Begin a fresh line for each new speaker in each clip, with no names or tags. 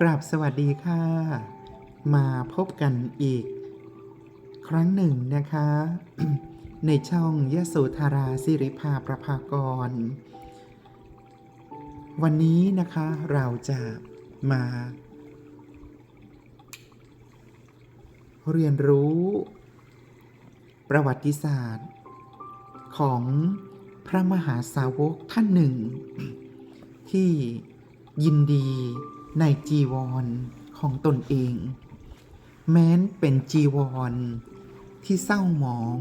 กราบสวัสดีค่ะ มาพบกันอีก ครั้งหนึ่งนะคะ ในช่องยโสธาราสิริภาประภากร วันนี้นะคะเราจะมา เรียนรู้ ประวัติศาสตร์ ของพระมหาสาวกท่านหนึ่ง ที่ยินดี ในจีวรของตนเอง แม้นเป็นจีวรที่เศร้าหมอง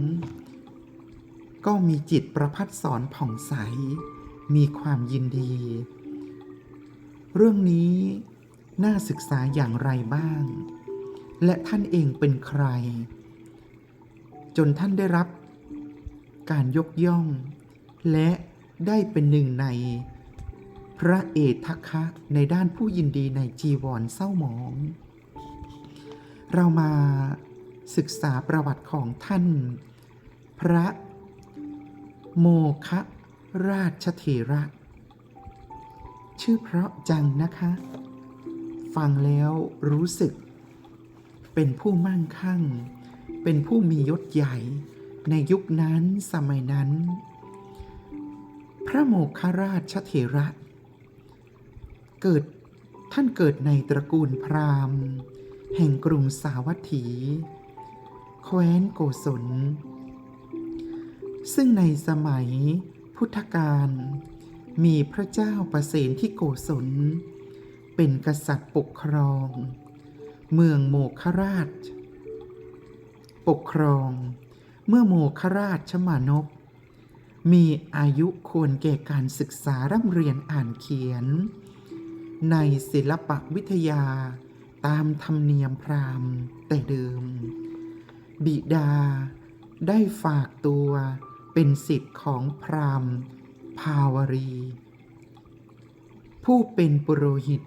ก็มีจิตประพัดสอนผ่องใส มีความยินดี เรื่องนี้น่าศึกษาอย่างไรบ้าง และท่านเองเป็นใคร จนท่านได้รับการยกย่อง และได้เป็นหนึ่งใน พระเอทักคะในด้านผู้ยินดีในจีวรเศร้าหมอง เรามาศึกษาประวัติของท่าน พระโมคะราชเถระ ชื่อเพราะจังนะคะ ฟังแล้วรู้สึก เป็นผู้มั่งคั่ง เป็นผู้มียศใหญ่ในยุคนั้นสมัยนั้น พระโมคคราชเถระ เกิดท่านเกิดในตระกูลพราหมณ์ แห่งกรุงสาวัตถี แคว้นโกศล ซึ่งในสมัยพุทธกาลมีพระเจ้าประเสนที่โกศล เป็นกษัตริย์ปกครอง เมืองโมคราช ปกครอง เมื่อโมคราชชมานพมีอายุควรแก่การศึกษาร่ำเรียนอ่านเขียน ในศิลปวิทยา ตามธรรมเนียมพราหมณ์แต่เดิม บิดาได้ฝากตัวเป็นสิทธิ์ของพราหมณ์ ภาวรี ผู้เป็นปุโรหิต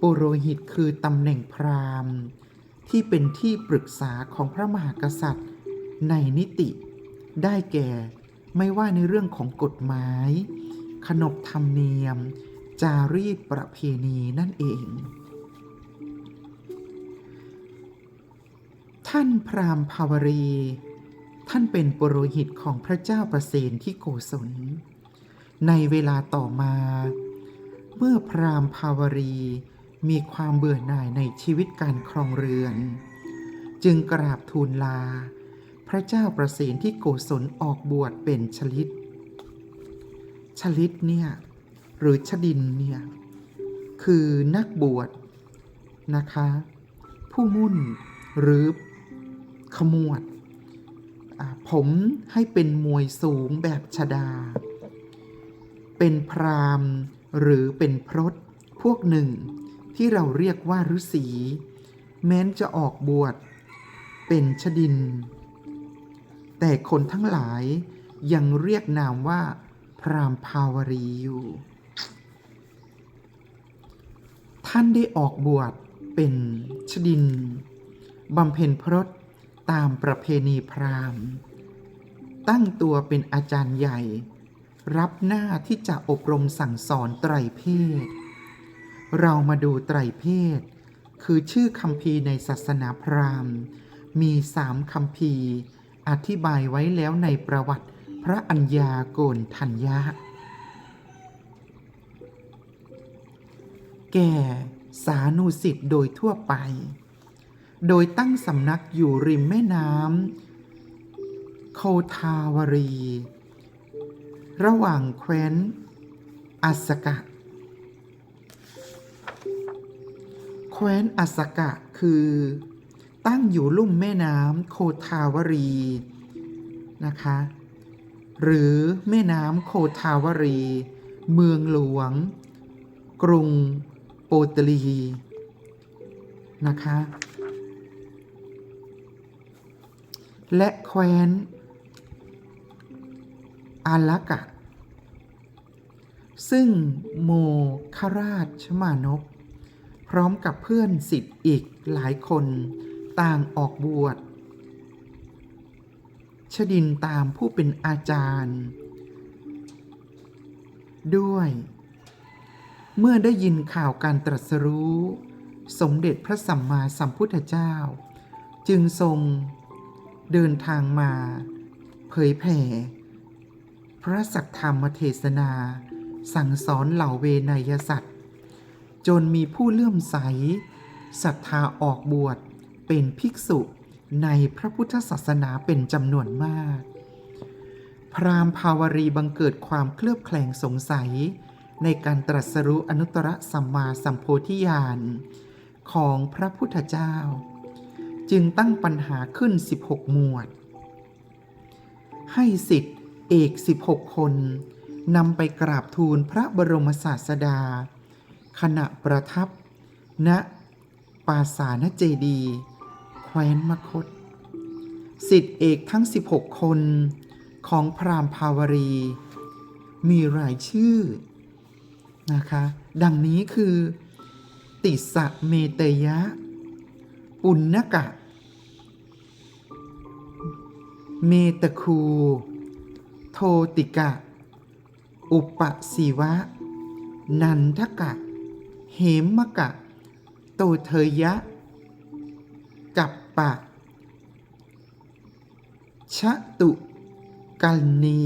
ปุโรหิตคือตำแหน่งพราหมณ์ ที่เป็นที่ปรึกษาของพระมหากษัตริย์ ในนิติ ได้แก่ไม่ว่าในเรื่องของกฎหมาย ขนบธรรมเนียม จารีตประเพณีนั่นเอง ท่านพราหมณ์ภาวรี ท่านเป็นปุโรหิตของพระเจ้าประเสนที่โกศล ในเวลาต่อมา เมื่อพราหมณ์ภาวรีมีความเบื่อหน่ายในชีวิตการครองเรือน จึงกราบทูลลา พระเจ้าประเสนที่โกศลออกบวชเป็นชลิต ชลิตเนี่ย หรือชดินเนี่ย คือนักบวชนะคะ ผู้มุ่นหรือขมวด ผมให้เป็นมวยสูงแบบชดา เป็นพรามหรือเป็นพรตพวกหนึ่งที่เราเรียกว่าฤาษีแม้นจะออกบวชเป็นชดิน แต่คนทั้งหลายยังเรียกนามว่า พรามภาวรีอยู่ ท่านได้ออกบวชเป็นชดินบำเพ็ญพรตตามประเพณีพราหมณ์ ตั้งตัวเป็นอาจารย์ใหญ่ รับหน้าที่จะอบรมสั่งสอนไตรเพศ เรามาดูไตรเพศ คือชื่อคำพีในศาสนาพราหมณ์ มีสามคำพีอธิบายไว้แล้วในประวัติพระอัญญาโกณทัญญะ แก่สานุสิทธิ์โดยทั่วไป โดยตั้งสำนักอยู่ริมแม่น้ำโคทาวรี ระหว่างแคว้นอัสกะ แคว้นอัสกะคือ ตั้งอยู่ลุ่มแม่น้ำโคทาวรีนะคะ หรือแม่น้ำโคทาวรี เมืองหลวง กรุง โปตลีนะคะ และแคว้นอาลากะ ซึ่งโมคราชชมานพพร้อมกับเพื่อนสิทธิ์อีกหลายคนต่างออกบวชชดินตามผู้เป็นอาจารย์ ด้วย เมื่อได้ยินข่าวการตรัสรู้ สมเด็จพระสัมมาสัมพุทธเจ้า จึงทรงเดินทางมา เผยแผ่ พระสักธรรมเทศนา สั่งสอนเหล่าเวนยสัตว์ จนมีผู้เลื่อมใสศรัทธาออกบวชเป็นภิกษุในพระพุทธศาสนาเป็นจำนวนมาก พราหมณ์ภาวรีบังเกิดความเคลือบแคลงสงสัย ในการตรัสรู้อนุตตรสัมมาสัมโพธิญาณของพระพุทธเจ้า จึงตั้งปัญหาขึ้น 16 หมวด ให้สิทธิเอก 16 คนนำไปกราบทูลพระบรมศาสดา ขณะประทับ ณ ปาสานเจดีย์แคว้นมคต สิทธิเอกทั้ง 16 คนของพราหมณ์ภาวรี มีรายชื่อ นะคะ ดังนี้คือ ติสะเมเตยะ ปุณณกะ เมตคู โทติกะ อุปสีวะ นันทกะ เหมมกะ โตเทยะ กัปปะ ชะตุกัลนี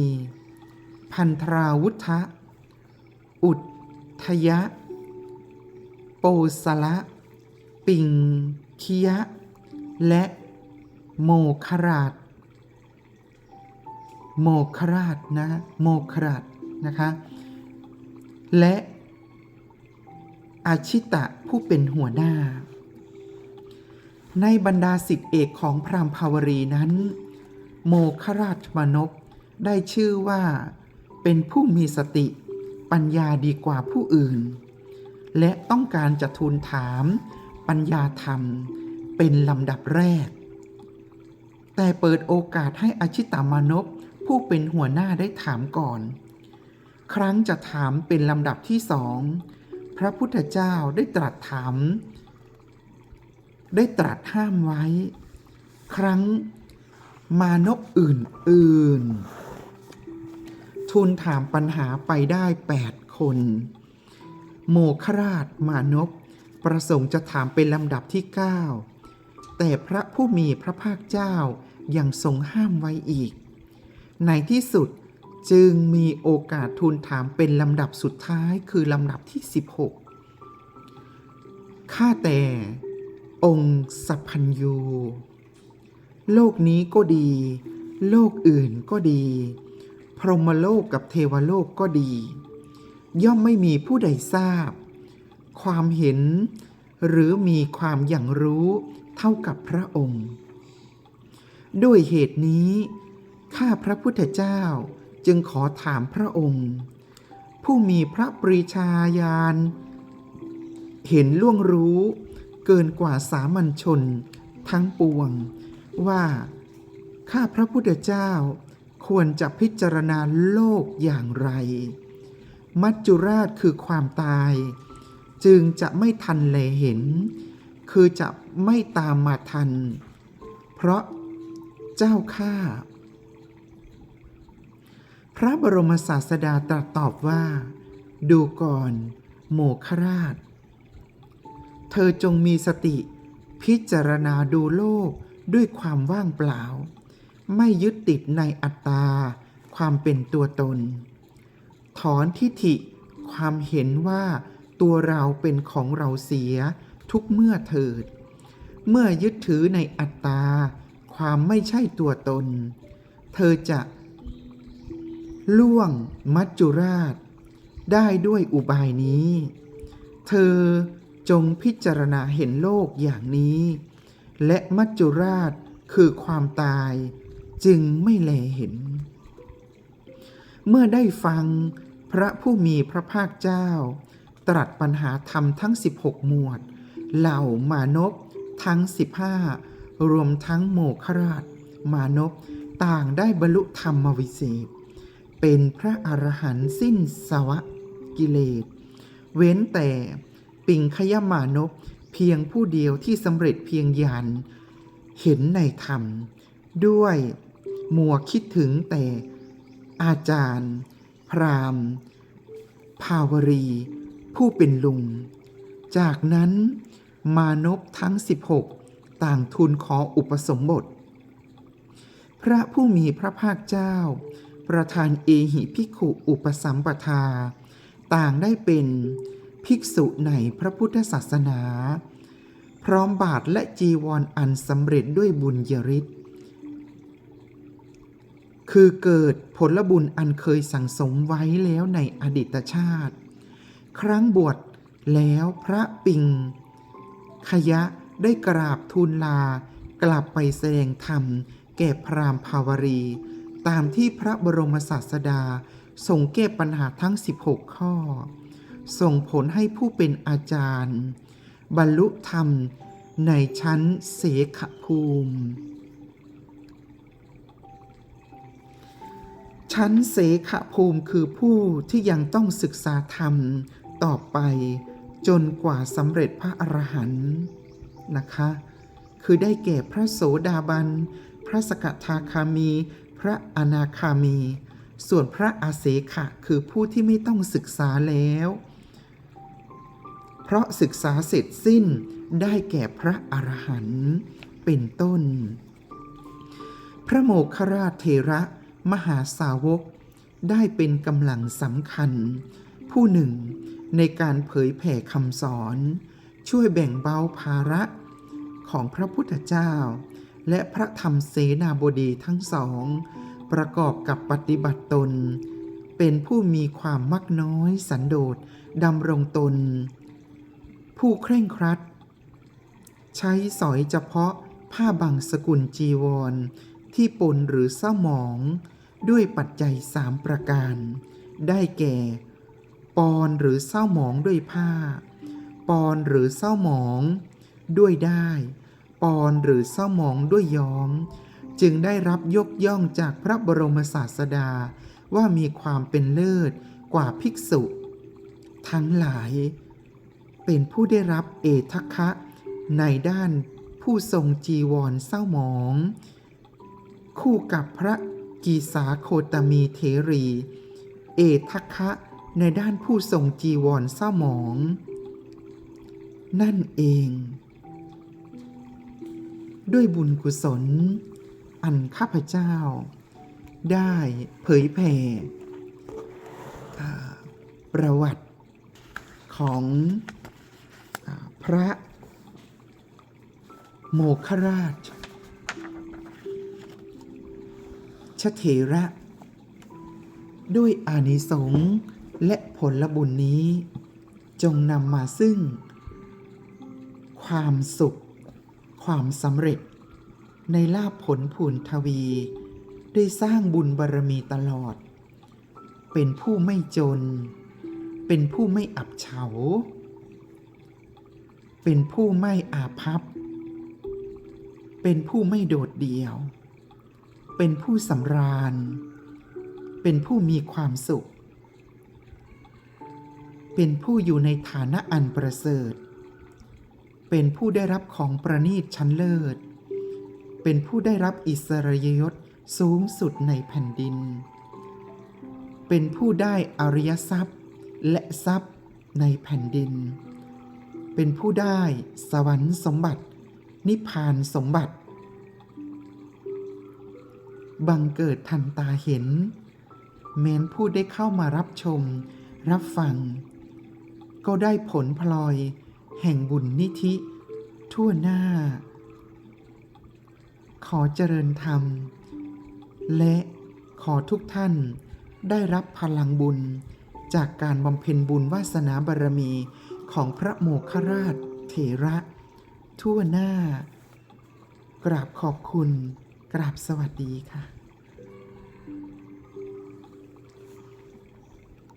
พันธราวุธะอุทท ยะ โปสละ ปิงคิยะ และโมคราช โมคราชนะโมคราชนะคะ และอาชิตะผู้เป็นหัวหน้า ในบรรดาสิทธิเอกของพรามภาวรีนั้น โมคราชมนพได้ชื่อว่าเป็นผู้มีสติ ปัญญาดีกว่าผู้อื่น และต้องการจะทูลถามปัญญาธรรมเป็นลำดับแรก แต่เปิดโอกาสให้อชิตามานพผู้เป็นหัวหน้าได้ถามก่อน ครั้งจะถามเป็นลำดับที่สองพระพุทธเจ้าได้ตรัสถาม ได้ตรัสห้ามไว้ ครั้งมานพอื่นๆ ทูลถามปัญหาไปได้แปดคน โมคราชมานพประสงค์จะถามเป็นลำดับที่เก้าแต่พระผู้มีพระภาคเจ้ายังทรงห้ามไว้อีก ในที่สุดจึงมีโอกาสทูลถามเป็นลำดับสุดท้ายคือลำดับที่ 16 ข้าแต่องค์สัพพัญยู โลกนี้ก็ดี โลกอื่นก็ดี พรหมโลกกับเทวโลกก็ดี ย่อมไม่มีผู้ใดทราบ ความเห็น หรือมีความอย่างรู้เท่ากับพระองค์ ด้วยเหตุนี้ ข้าพระพุทธเจ้าจึงขอถามพระองค์ ผู้มีพระปรีชาญาณเห็นล่วงรู้เกินกว่าสามัญชนทั้งปวง ว่า ข้าพระพุทธเจ้า ควรจะพิจารณาโลกอย่างไร มัจจุราชคือความตาย จึงจะไม่ทันแลเห็น คือจะไม่ตามมาทัน เพราะเจ้าข้าพระบรมศาสดาตรัสตอบว่า ดูก่อน โมคราช เธอจงมีสติ พิจารณาดูโลกด้วยความว่างเปล่า ไม่ยึดติดในอัตตา ความเป็นตัวตน ถอนทิฐิ ความเห็นว่าตัวเราเป็นของเราเสียทุกเมื่อเถิด เมื่อยึดถือในอัตตา ความไม่ใช่ตัวตน เธอจะล่วงมัจจุราช ได้ด้วยอุบายนี้ เธอจงพิจารณาเห็นโลกอย่างนี้ และมัจจุราชคือความตาย จึงไม่แลเห็น เมื่อได้ฟังพระผู้มีพระภาคเจ้า ตรัสปัญหาธรรมทั้ง 16 หมวด เหล่ามานพทั้ง 15 รวมทั้งโมคราช มานพต่างได้บรรลุธรรมวิเศษ เป็นพระอรหันต์สิ้นสวะกิเลส เว้นแต่ปิงขยมานพเพียงผู้เดียวที่สำเร็จเพียงยานเห็นในธรรม ด้วย มัวคิดถึงแต่อาจารย์ พรามภาวรี ผู้เป็นลุง จากนั้นมานพทั้ง 16 ต่างทูลขออุปสมบท พระผู้มีพระภาคเจ้า ประธานเอหิภิกขุอุปสัมปทา ต่างได้เป็นภิกษุในพระพุทธศาสนา พร้อมบาทและจีวรออันสำเร็จด้วยบุญยริศ คือเกิดผลบุญอันเคยสั่งสมไว้แล้วในอดีตชาติ ครั้งบวชแล้วพระปิง ขยะได้กราบทูลลา กลับไปแสดงธรรม แก่พรามภาวรี ตามที่พระบรมศาสดาทรงแก้ปัญหาทั้ง 16 ข้อ ส่งผลให้ผู้เป็นอาจารย์ บรรลุธรรมในชั้นเสขภูมิ ชั้นเสขภูมิคือผู้ที่ยังต้องศึกษาธรรมต่อไปจนกว่าสำเร็จพระอรหันต์นะคะ คือได้แก่พระโสดาบัน พระสกทาคามี พระอนาคามี ส่วนพระอาเสขะคือผู้ที่ไม่ต้องศึกษาแล้ว เพราะศึกษาเสร็จสิ้นได้แก่พระอรหันต์เป็นต้น พระโมคคราชเทระ มหาสาวกได้เป็นกำลังสำคัญ ผู้หนึ่งในการเผยแผ่คำสอน ช่วยแบ่งเบาภาระของพระพุทธเจ้า และพระธรรมเสนาบดีทั้งสอง ประกอบกับปฏิบัติตน เป็นผู้มีความมักน้อยสันโดษดำรงตน ผู้เคร่งครัด ใช้สอยเฉพาะผ้าบังสกุลจีวร ที่ปนหรือเศร้าหมอง ด้วยปัจจัยสามประการ ได้แก่ ปอนหรือเศร้าหมองด้วยผ้า ปอนหรือเศร้าหมอง ด้วยได้ ปอนหรือเศร้าหมองด้วยย้อม จึงได้รับยกย่องจากพระบรมศาสดาว่ามีความเป็นเลิศกว่าภิกษุ ทั้งหลาย เป็นผู้ได้รับเอทคคะในด้านผู้ทรงจีวรเศร้าหมอง คู่กับพระกีสาโคตมีเทรี เอทัคะในด้านผู้ทรงจีวรเศร้าหมอง นั่นเอง ด้วยบุญกุศล อันข้าพเจ้า ได้เผยแผ่ประวัติของอพระโมคคราช ชเถระ ด้วยอานิสงส์และผลบุญนี้ จงนำมาซึ่ง ความสุข ความสำเร็จ ในลาภผลผุนทวี ได้สร้างบุญบารมีตลอด เป็นผู้ไม่จน เป็นผู้ไม่อับเฉา เป็นผู้ไม่อาภัพ เป็นผู้ไม่โดดเดี่ยว เป็นผู้สำราญ เป็นผู้มีความสุข เป็นผู้อยู่ในฐานะอันประเสริฐ เป็นผู้ได้รับของประณีตชั้นเลิศ เป็นผู้ได้รับอิสริยยศสูงสุดในแผ่นดิน เป็นผู้ได้อริยทรัพย์และทรัพย์ในแผ่นดิน เป็นผู้ได้สวรรค์สมบัติ นิพพานสมบัติ บังเกิดทันตาเห็น แม้นผู้ได้เข้ามารับชม รับฟัง ก็ได้ผลพลอย แห่งบุญนิธิ ทั่วหน้า ขอเจริญธรรม และขอทุกท่านได้รับพลังบุญจากการบำเพ็ญบุญวาสนาบารมีของพระโมคคราชเถระ ทั่วหน้า กราบขอบคุณ กราบสวัสดีค่ะ